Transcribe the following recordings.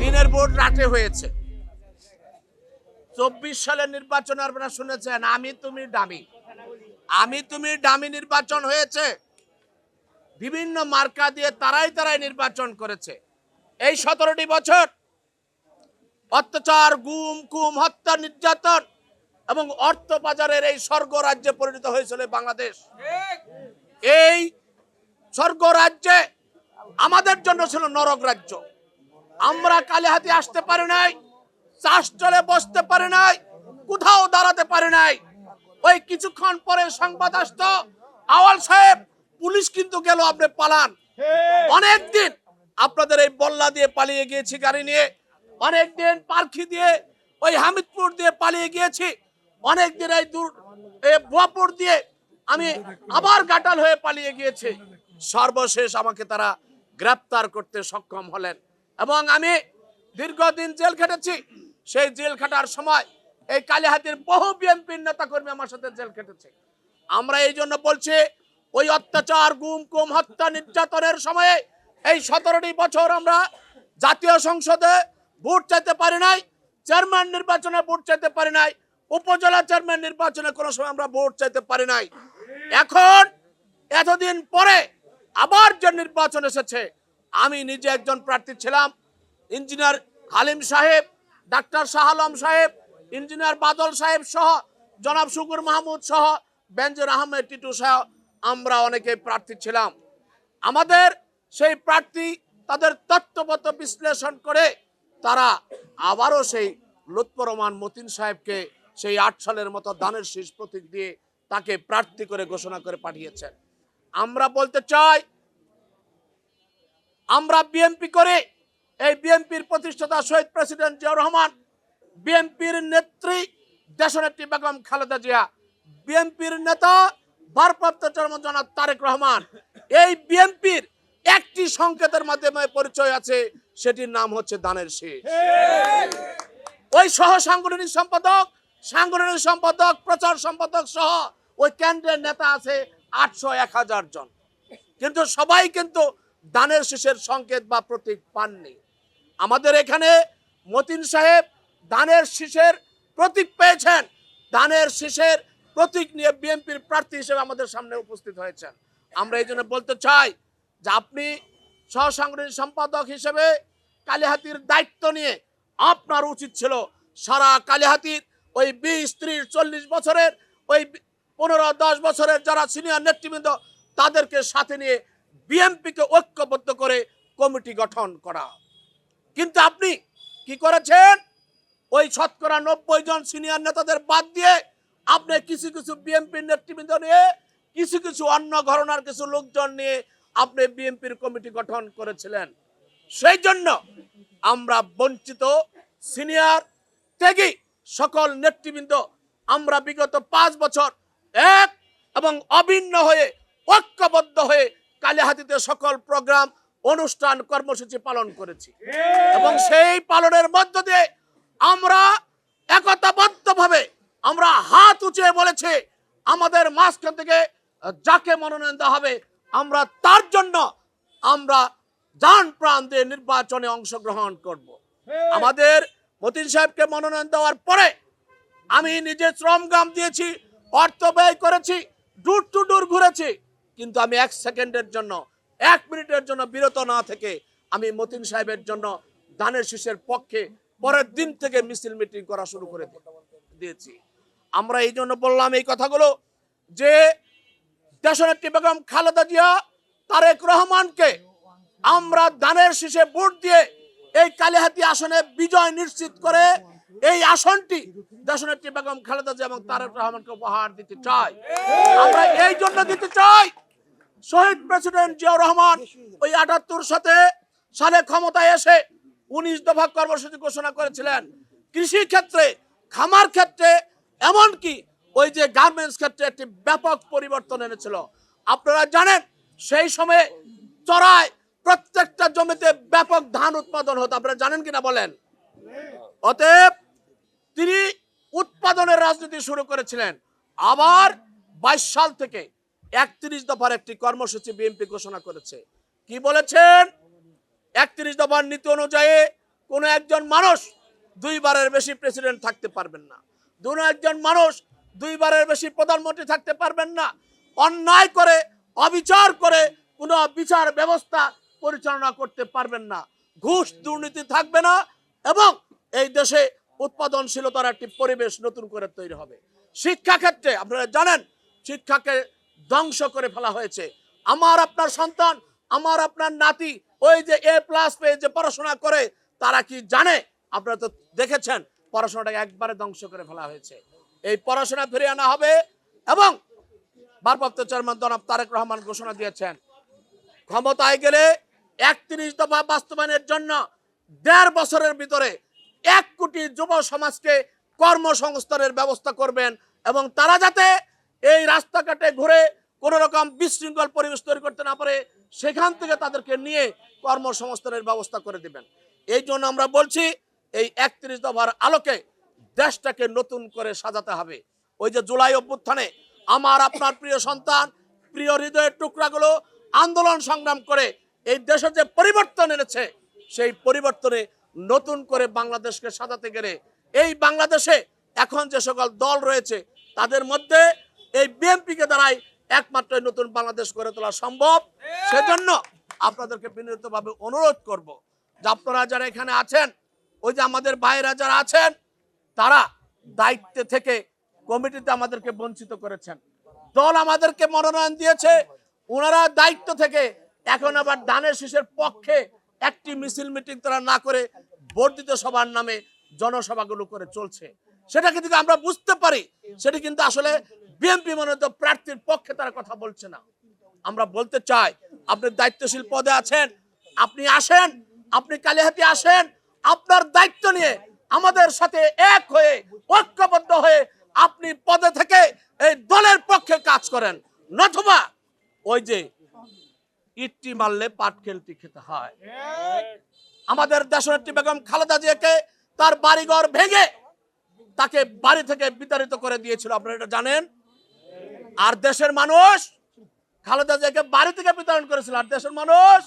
দিনের ভোট রাতে হয়েছে। চব্বিশ সালের নির্বাচন আপনারা শুনেছেন, আমি তুমি ডামি আমি তুমি ডামি নির্বাচন হয়েছে। বিভিন্ন মার্কা দিয়ে তারাই তারাই নির্বাচন করেছে। এই সতেরোটি বছর অত্যাচার, গুম কুম হত্যা, নির্যাতন এবং অর্থ বাজারের এই স্বর্গ রাজ্যে পরিণত হয়েছিল বাংলাদেশ। এই স্বর্গ রাজ্যে আমাদের জন্য ছিল নরক রাজ্য। আমরা কালীহাতি আসতে পারি নাই, চাষ চলে বসতে পারি নাই, কোথাও দাঁড়াতে পারি নাই। ওই কিছুক্ষণ পরে সংবাদ আসতো, আওয়াল সাহেব, পুলিশ কিন্তু গেল, আপনি পালান। অনেক দিন আপনাদের এই বল্লা দিয়ে পালিয়ে গিয়েছি গাড়ি নিয়ে। অনেক দিন পার্কি দিয়ে, ওই হামিদপুর দিয়ে পালিয়ে গিয়েছি। অনেক দিন এই দূর এ বুয়াপুর দিয়ে আমি আবার গাটাল হয়ে পালিয়ে গিয়েছি। সর্বশেষ আমাকে তারা গ্রেপ্তার করতে সক্ষম হলেন। এবং আমি দীর্ঘদিন জেল খেটেছি। সেই জেল খাটার সময় এই কালীহাতির বহু বিএনপির নেতা কর্মী আমার সাথে জেল খেটেছে। আমরা এই জন্য বলছি, ওই অত্যাচার, গুম, কুম, হত্যা, নির্যাতনের সময়ে এই সতেরোটি বছর আমরা জাতীয় সংসদে ভোট চাইতে পারি নাই, চেয়ারম্যান নির্বাচনে ভোট চাইতে পারি নাই, উপজেলা চেয়ারম্যান নির্বাচনে কোনো সময় আমরা ভোট চাইতে পারি নাই। এখন এতদিন পরে আবার যে নির্বাচন এসেছে, আমি নিজে একজন প্রার্থী ছিলাম, ইঞ্জিনিয়ার হালিম সাহেব, ডাক্তার শাহ আলম সাহেব, ইঞ্জিনিয়ার বাদল সাহেব সহ, জনাব শুকুর মাহমুদ সহ বেঞ্জুর আহমেদ, টিটু সহ আমরা অনেকে প্রার্থী ছিলাম। আমাদের সেই প্রার্থী তাদের তত্ত্বগত বিশ্লেষণ করে তারা আবারও সেই লুৎফর রহমান মতিন সাহেবকে সেই আট সালের মতো দানের শীষ প্রতীক দিয়ে তাকে প্রার্থী করে ঘোষণা করে পাঠিয়েছেন। আমরা বলতে চাই, আমরা বিএনপি করে, এই বিএনপির প্রতিষ্ঠাতা শহীদ প্রেসিডেন্ট জিয়াউর রহমান, বিএনপির নেত্রী দেশনেত্রী বেগম খালেদা জিয়া, বিএনপির নেতা ভারপ্রাপ্ত চেয়ারম্যান জনাব তারেক রহমান। এই বিএনপির একটি সংকেতের মাধ্যমে পরিচয় আছে, সেটির নাম হচ্ছে দানের শেষ। ওই সহ সাংগঠনিক সম্পাদক সাংগঠনিক সম্পাদক, প্রচার সম্পাদক সহ ওই কেন্দ্রের নেতা আছে আটশো এক হাজার জন। কিন্তু সবাই কিন্তু দানের শীষের সংকেত বা প্রতীক পাননি। আমাদের এখানে মতিন সাহেব দানের শীষের প্রতীক পেয়েছেন। দানের শীষের প্রতীক নিয়ে বিএনপির প্রার্থী হিসেবে আমাদের সামনে উপস্থিত হয়েছেন। আমরা এই জন্য বলতে চাই যে আপনি সহসাংগঠনিক সম্পাদক হিসেবে কালীহাতির দায়িত্ব নিয়ে আপনার উচিত ছিল সারা কালীহাতির ওই বিশ, ত্রিশ, চল্লিশ বছরের ওই পনেরো দশ বছরের যারা সিনিয়র নেতৃবৃন্দ, তাদেরকে সাথে নিয়ে বিএনপিকে ঐক্যবদ্ধ করে কমিটি গঠন করা। কিন্তু আপনি কি করেছেন? ওই শতকরা নব্বই জন সিনিয়র নেতাদের বাদ দিয়ে আপনি কিছু কিছু বিএনপির নেতৃবৃন্দ নিয়ে, কিছু কিছু অন্য ঘরনার কিছু লোকজন নিয়ে আপনি বিএনপির কমিটি গঠন করেছিলেন। সেই জন্য আমরা বঞ্চিত সিনিয়র ত্যাগী সকল নেতৃবৃন্দ। আমরা বিগত পাঁচ বছর এক এবং অভিন্ন হয়ে ঐক্যবদ্ধ হয়ে কালীহাতিতে সকল প্রোগ্রাম অনুষ্ঠান কর্মসূচি পালন করেছি। এবং সেই পালনের মধ্য দিয়ে আমরা একতাবদ্ধভাবে আমরা হাত উঁচিয়ে বলেছি আমাদের মাঝখান থেকে যাকে মনোনয়ন দেওয়া হবে আমরা তার জন্য আমরা যান প্রাণ দিয়ে নির্বাচনে অংশগ্রহণ করব। আমাদের মতিন সাহেবকে মনোনয়ন দেওয়ার পরে আমি নিজে শ্রমগাম দিয়েছি অর্থ ব্যয় করেছি ডুর টু ডুর ঘুরেছি, কিন্তু আমি এক সেকেন্ডের জন্য, এক মিনিটের জন্য বিরত না থেকে আমি মতিন সাহেবের জন্য দানের শীষের পক্ষে পরের দিন থেকে মিছিল মিটিং করা শুরু করে দিয়েছি। আমরা এই জন্য বললাম এই কথাগুলো যে দেশনেত্রী বেগম খালেদা জিয়া, তারেক রহমানকে আমরা দানের শীষে ভোট দিয়ে এই কালিহাতি আসনে বিজয় নিশ্চিত করে এই আসনটি দেশনেত্রী বেগম খালেদা জিয়া এবং তারেক রহমানকে উপহার দিতে চাই আমরা এই জন্য দিতে চাই শহীদ প্রেসিডেন্ট জিয়াউর রহমান ওই আটাত্তর সাথে সালে ক্ষমতায় এসে উনিশ দফা কর্মসূচি ঘোষণা করেছিলেন। কৃষি ক্ষেত্রে খামার ক্ষেত্রে এমনকি ওই যে গার্মেন্টস ক্ষেত্রে একটি ব্যাপক পরিবর্তন এনেছিল। আপনারা জানেন সেই সময়ে চড়ায় প্রত্যেকটা জমিতে ব্যাপক ধান উৎপাদন হতো। আপনারা জানেন কিনা বলেন? অতএব তিনি উৎপাদনের রাজনীতি শুরু করেছিলেন। আবার বাইশ সাল থেকে একত্রিশ দফার একটি কর্মসূচি বিএনপি ঘোষণা করেছে। কি বলেছেন? একত্রিশ দফার নীতি অনুযায়ী কোনো একজন মানুষ দুইবারের বেশি প্রেসিডেন্ট থাকতে পারবেন না। কোনো একজন মানুষ দুইবারের বেশি প্রধানমন্ত্রী থাকতে পারবেন না। অন্যায় করে, অবিচার করে কোনো বিচার ব্যবস্থা পরিচালনা করতে পারবেন না। ঘুষ দুর্নীতি থাকবে না এবং এই দেশে উৎপাদনশীলতার একটি পরিবেশ নতুন করে তৈরি হবে। শিক্ষাক্ষেত্রে আপনারা জানেন, শিক্ষাকে ধ্বংস করে ফেলা হয়েছে। আমার আপনার সন্তান, আমার আপনার নাতি, ওই যে এ প্লাস পেয়ে যে পড়াশোনা করে, তারা কি জানে? আপনারা তো দেখেছেন, পড়াশোনাটাকে একবারে ধ্বংস করে ফেলা হয়েছে। এই পড়াশোনা ফিরে আনা হবে এবং ভারপ্রাপ্ত চেয়ারম্যান জনাব তারেক রহমান ঘোষণা দিয়েছেন, ক্ষমতায় গেলে একত্রিশ দফা বাস্তবায়নের জন্য দেড় বছরের ভিতরে এক কোটি যুব সমাজকে কর্মসংস্থানের ব্যবস্থা করবেন এবং তারা যাতে এই রাস্তাঘাটে ঘুরে কোনো রকম বিশৃঙ্খল পরিবেশ তৈরি করতে না পারে, সেখান থেকে তাদেরকে নিয়ে কর্মসংস্থানের ব্যবস্থা করে দিবেন। এই জন্য আমরা বলছি, এই একত্রিশ দফার আলোকে দেশটাকে নতুন করে সাজাতে হবে। ওই যে জুলাই অভ্যুত্থানে আমার, আপনার প্রিয় সন্তান, প্রিয় হৃদয়ের টুকরাগুলো আন্দোলন সংগ্রাম করে এই দেশে যে পরিবর্তন এনেছে, সেই পরিবর্তনে নতুন করে বাংলাদেশকে সাজাতে গেলে এই বাংলাদেশে এখন যে সকল দল রয়েছে, তাদের মধ্যে এই বিএনপিকে দ্বারাই একমাত্র নতুন বাংলাদেশ গড়ে তোলা সম্ভব। সেজন্য আপনাদেরকে বিনীতভাবে অনুরোধ করব যে আপনারা যারা এখানে আছেন, ওই যে আমাদের ভাইরা যারা আছেন, তারা দায়িত্বে থেকে কমিটিতে আমাদেরকে বঞ্চিত করেছেন। দল আমাদেরকে মনোনয়ন দিয়েছে, ওনারা দায়িত্ব থেকে এখন আবার দানের শীষের পক্ষে একটি মিছিল মিটিং তারা না করে বর্ধিত সভার নামে জনসভাগুলো করে চলছে। সেটা কিন্তু আমরা বুঝতে পারি, সেটা কিন্তু আসলে বিএনপি মনোনীত প্রার্থীর পক্ষে তারা কথা বলছে না। আমরা বলতে চাই, আপনি দায়িত্বশীল পদে আছেন, আপনি আসেন, আপনি কালিহাতি আসেন, আপনার দায়িত্ব নিয়ে আমাদের সাথে এক হয়ে, ঐক্যবদ্ধ হয়ে আপনি পদে থেকে এই দলের পক্ষে কাজ করেন। নতুবা ওই যে ইটটি মারলে পাট খেলতে খেতে হয়। আমাদের দেশনেত্রী বেগম খালেদা জিয়াকে তার বাড়িঘর ভেঙে তাকে বাড়ি থেকে বিতাড়িত করে দিয়েছিল আপনারা এটা জানেন? আর দেশের মানুষ খালেদা জিয়াকে বাড়ি থেকে বিতরণ করেছিল। আর দেশের মানুষ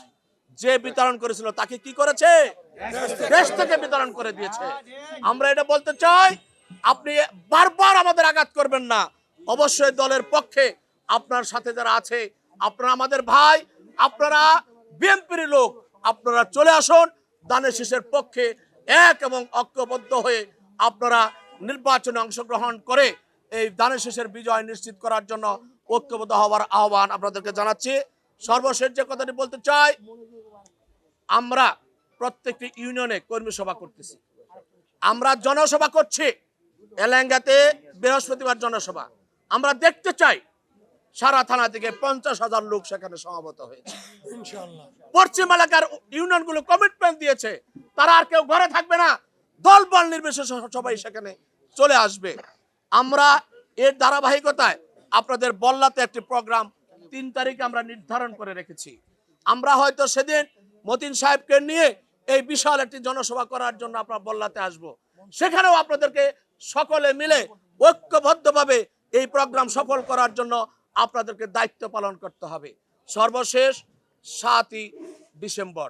যে বিতরণ করেছিল তাকে কি করেছে? দেশ থেকে বিতরণ করে দিয়েছে। আমরা এটা বলতে চাই আপনি বারবার আমাদের আঘাত করবেন না। অবশ্যই দলের পক্ষে আপনার সাথে যারা আছে আপনারা আমাদের ভাই আপনারা বিএনপির লোক, আপনারা চলে আসুন, দানের শেষের পক্ষে এক এবং ঐক্যবদ্ধ হয়ে আপনারা নির্বাচনে অংশগ্রহণ করে এই দানের শীষের বিজয় নিশ্চিত করার জন্য ঐক্যবদ্ধ হওয়ার আহ্বান আপনাদেরকে জানাচ্ছি। সর্বশেষ যে কথাটি বলতে চাই, আমরা প্রত্যেকটি ইউনিয়নে কর্মী সভা করতেছি। আমরা জনসভা করছি, এলাঙ্গাতে বৃহস্পতিবার জনসভা। আমরা দেখতে চাই সারা থানা থেকে পঞ্চাশ হাজার লোক সেখানে সমাবেত হয়েছে। পশ্চিম এলাকার ইউনিয়নগুলো কমিটমেন্ট দিয়েছে। তারা আর কেউ ঘরে থাকবে না। দল বল নির্বিশেষে সবাই সেখানে চলে আসবে। আমরা এর ধারাবাহিকতায় আপনাদের বল্লাতে একটি প্রোগ্রাম তিন তারিখে আমরা নির্ধারণ করে রেখেছি। আমরা হয়তো সেদিন মতিন সাহেবকে নিয়ে এই বিশাল একটি জনসভা করার জন্য আমরা বল্লাতে আসব। সেখানেও আপনাদেরকে সকলে মিলে ঐক্যবদ্ধভাবে এই প্রোগ্রাম সফল করার জন্য আপনাদেরকে দায়িত্ব পালন করতে হবে। সর্বশেষ সাতই ডিসেম্বর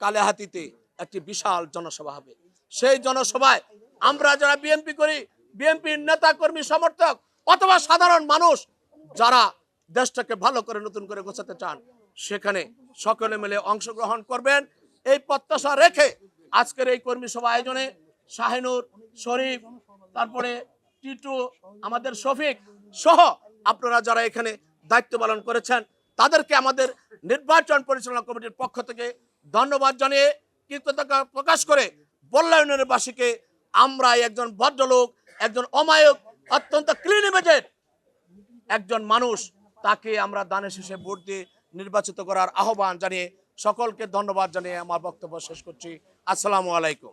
কালেহাতিতে একটি বিশাল জনসভা হবে। সেই জনসভায় আমরা যারা বিএনপি করি, বিএনপির নেতা কর্মী সমর্থক অথবা সাধারণ মানুষ, যারা দেশটাকে ভালো করে নতুন করে গোছাতে চান, সেখানে সকলে মিলে অংশগ্রহণ করবেন। এই প্রত্যাশা রেখে আজকের এই কর্মী সভা আয়োজনে শাহিনুর, শরীফ, তারপরে টিটু, আমাদের শফিক সহ আপনারা যারা এখানে দায়িত্ব পালন করেছেন, তাদেরকে আমাদের নির্বাচন পরিচালনা কমিটির পক্ষ থেকে ধন্যবাদ জানিয়ে কৃতজ্ঞতা প্রকাশ করে বল্লা ইউনিয়নের বাসীকে আমরা একজন ভদ্রলোক, একজন অমায়ক, অত্যন্ত ক্লিন একজন মানুষ, তাকে আমরা দানের শেষে ভোট দিয়ে নির্বাচিত করার আহ্বান জানিয়ে সকলকে ধন্যবাদ জানিয়ে আমার বক্তব্য শেষ করছি। আসসালামু আলাইকুম।